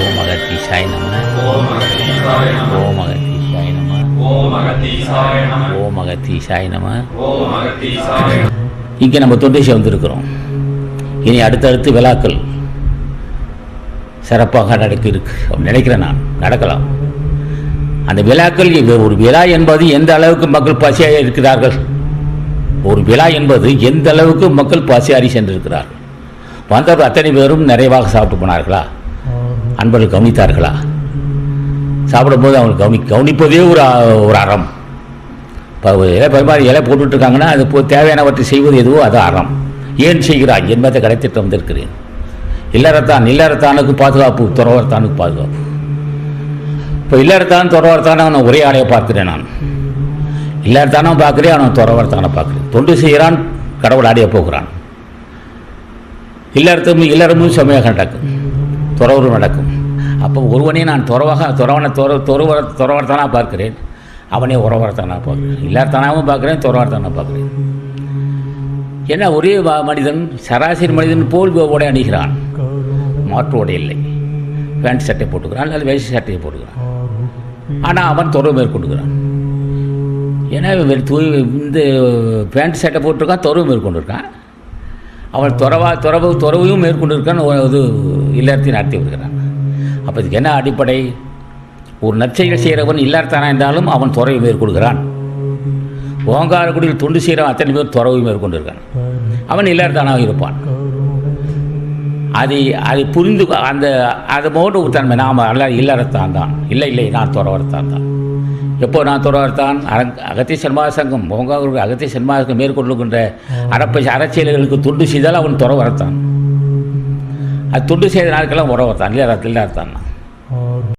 ஓம் அகத்தீசாய நம. ஓம் அகதீசாய நம. ஓம் அகத்தீசாய நம. ஓம் நம ஓம் நம ஓம் இங்கே நம்ம தொண்டேசி வந்திருக்கிறோம். இனி அடுத்தடுத்து விழாக்கள் சிறப்பாக நடக்க இருக்கு. நினைக்கிறேன் நான். நடக்கலாம். அந்த விழாக்கள் ஒரு விழா என்பது எந்த அளவுக்கு மக்கள் பசியாக இருக்கிறார்கள்? ஒரு விழா என்பது எந்த அளவுக்கு மக்கள் பசியாரி சென்றிருக்கிறார்கள்? வந்தவர் அத்தனை பேரும் நிறைவாக சாப்பிட்டு போனார்களா? அன்பர்கள் கவனித்தார்களா? சாப்பிடும்போது அவங்க கவனி கவனிப்பதே ஒரு ஒரு அறம். இப்போ இலை பரிமாறி இலை போட்டுட்ருக்காங்கன்னா அது போ தேவையானவற்றை செய்வது எதுவோ அது அறம். ஏன் செய்கிறாய்? என்பதை கடைத்திட்டு வந்திருக்கிறேன். இல்லறத்தான் இல்லறத்தானுக்கு பாதுகாப்பு துறவரத்தானுக்கு பாதுகாப்பு. இப்போ இல்லறத்தான் துறவரத்தான அவனை ஒரே ஆளையை பார்க்கிறேன் நான். இல்லறத்தானும் பார்க்குறேன் அவன் துறவரத்தானை பார்க்குறேன். தொண்டு செய்கிறான் கடவுள் ஆடைய போகிறான். இல்லறத்தும் இல்லறமும் செம்மையாக நடக்கும். துறவு நடக்கும். அப்போ ஒருவனே நான் துறவாக துறவனை துற துறவர துறவர்த்தனாக பார்க்கிறேன். அவனே உறவர்த்தனாக பார்க்குறேன். இல்லாதனாகவும் பார்க்குறேன் துறவர்த்தனாக பார்க்குறேன். ஏன்னா ஒரே மனிதன் சராசரி மனிதன் போல் உடை அணிகிறான். மாற்று உடை இல்லை. பேண்ட் சட்டை போட்டுக்கிறான் அல்லது வேஷ்டி சட்டையை போட்டுக்கிறான். ஆனால் அவன் துறவு மேற்கொண்டுக்கிறான். ஏன்னா தூய் இந்த பேண்ட் சட்டை போட்டிருக்கான் துறவு மேற்கொண்டிருக்கான். அவன் துறவா துறவு துறவையும் மேற்கொண்டிருக்கான் இது இல்லறத்தை நடத்தி வருகிறான் அப்போ இதுக்கு என்ன அடிப்படை? ஒரு நற்செயல் செய்கிறவன் இல்லறத்தானா இருந்தாலும் அவன் துறவை மேற்கொள்கிறான். ஓங்காரக்குடியில் தொண்டு செய்கிறவன் அத்தனை பேர் துறவை மேற்கொண்டிருக்கான். அவன் இல்லறத்தானாக இருப்பான். அதை அதை புரிந்து அந்த அது போன்ற தன்மை நாம் அல்ல இல்லறத்தான் தான். இல்லை இல்லை நான் துறவரத்தான் தான். எப்போ நான் துறவர்த்தான் அகத்திய சன்மாத சங்கம் ஓங்காரக்குடி அகத்திய சன்மாத சங்கம் மேற்கொள்ளுகின்ற அரப்ப அரசியல்களுக்கு தொண்டு செய்தால் அவன் துறவரத்தான் அது தொண்டு செய்த நாட்கள்லாம் உறவத்தான் இல்லறத்தான் இல்லறத்தான்